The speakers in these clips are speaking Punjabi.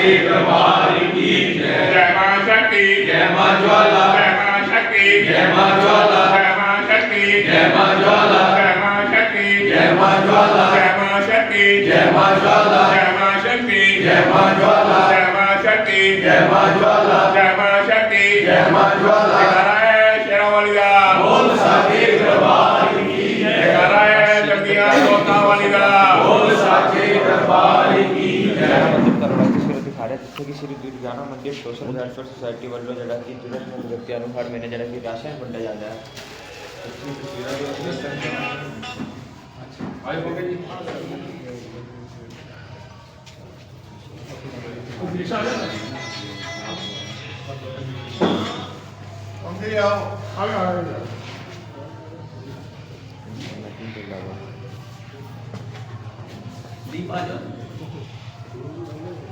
साची दरबार की जय जय मां शक्ति जय मां ज्वाला जय मां शक्ति जय मां ज्वाला जय मां शक्ति जय मां ज्वाला जय मां शक्ति जय मां ज्वाला जय मां शक्ति जय मां ज्वाला जय मां शक्ति जय मां ज्वाला जय मां शक्ति जय मां ज्वाला जय मां शक्ति जय मां ज्वाला ਕੇ ਸਿਰ ਦਿਖਾ ਰਿਹਾ ਜਿੱਥੇ ਕਿ ਸ੍ਰੀ ਦੁਰਗਿਆਨਾ ਮੰਦਿਰ ਸੋਸ਼ਲ ਵੈਲਫੇਅਰ ਸੁਸਾਇਟੀ ਵੱਲੋਂ ਜਿਹੜਾ ਕਿ ਜ਼ਰੂਰਤਮੰਦ ਵਿਅਕਤੀਆਂ ਨੂੰ ਹਰ ਮਹੀਨੇ ਜਿਹੜਾ ਕਿ ਰਾਸ਼ਨ ਵੰਡਿਆ ਜਾਂਦਾ ਹੈ ਤੁਸੀਂ ਤਸਵੀਰਾਂ ਵੀ ਦੇਖ ਸਕਦੇ ਹੋ ਆਏ ਹੋ ਗਏ ਜੀ ਅੰਦਰ ਆਓ ਮੀਟਿੰਗ ਤੋਂ ਇਲਾਵਾ दीप आ जाओ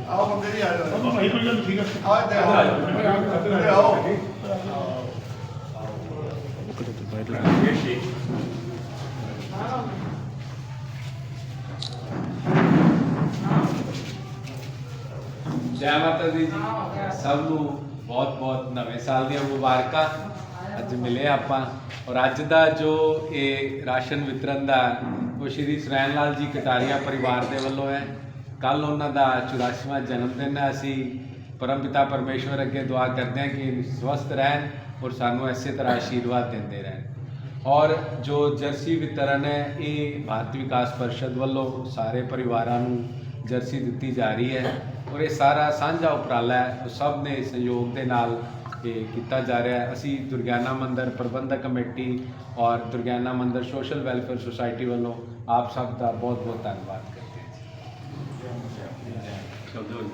ਆਓ ਅੰਦਰ ਹੀ ਆ ਜਾਓ। ਆਪਾਂ ਭਾਈ ਕੋਈ ਗੱਲ ਠੀਕ ਹੈ ਆਓ ਇੱਧਰ ਆਓ। ਅੰਦਰ ਆਓ। ਜੈ ਮਾਤਾ ਦੀ ਜੀ। ਸਭ ਨੂੰ ਬਹੁਤ ਬਹੁਤ ਨਵੇਂ ਸਾਲ ਦੀਆਂ ਮੁਬਾਰਕਾਂ। ਅੱਜ ਮਿਲੇ ਆਪਾਂ। ਔਰ ਅੱਜ ਦਾ ਜੋ ਇਹ ਰਾਸ਼ਨ ਵਿਤਰਨ ਦਾ ਉਹ ਸ਼੍ਰੀ ਸੁਰੈਣ ਲਾਲ ਜੀ ਕਟਾਰੀਆ ਪਰਿਵਾਰ ਦੇ ਵੱਲੋਂ ਹੈ। ਕੱਲ ਉਹਨਾਂ ਦਾ 84ਵਾਂ ਜਨਮ ਦਿਨ ਹੈ। ਅਸੀਂ ਪਰਮਪਿਤਾ ਪਰਮੇਸ਼ਵਰ ਅੱਗੇ ਦੁਆ ਕਰਦੇ ਹਾਂ ਕਿ ਸਵਸਥ ਰਹਿਣ ਔਰ ਸਾਨੂੰ ਇਸੇ ਤਰ੍ਹਾਂ ਆਸ਼ੀਰਵਾਦ ਦਿੰਦੇ ਰਹਿਣ। ਔਰ ਜੋ ਜਰਸੀ ਵਿਤਰਨ ਹੈ, ਇਹ ਭਾਰਤ ਵਿਕਾਸ ਪਰਿਸ਼ਦ ਵੱਲੋਂ ਸਾਰੇ ਪਰਿਵਾਰਾਂ ਨੂੰ ਜਰਸੀ ਦਿੱਤੀ ਜਾ ਰਹੀ ਹੈ ਔਰ ਇਹ ਸਾਰਾ ਸਾਂਝਾ ਉਪਰਾਲਾ ਹੈ। ਉਹ ਸਭ ਨੇ ਸਹਿਯੋਗ ਦੇ ਨਾਲ ਇਹ ਕੀਤਾ ਜਾ ਰਿਹਾ ਹੈ। ਅਸੀਂ ਦੁਰਗਿਆਨਾ ਮੰਦਰ ਪ੍ਰਬੰਧਕ ਕਮੇਟੀ ਔਰ ਦੁਰਗਿਆਨਾ ਮੰਦਰ ਸੋਸ਼ਲ ਵੈਲਫੇਅਰ ਸੁਸਾਇਟੀ ਵੱਲੋਂ ਆਪ ਸਭ ਦਾ ਬਹੁਤ ਬਹੁਤ ਧੰਨਵਾਦ ਕਰਦੇ I'm doing.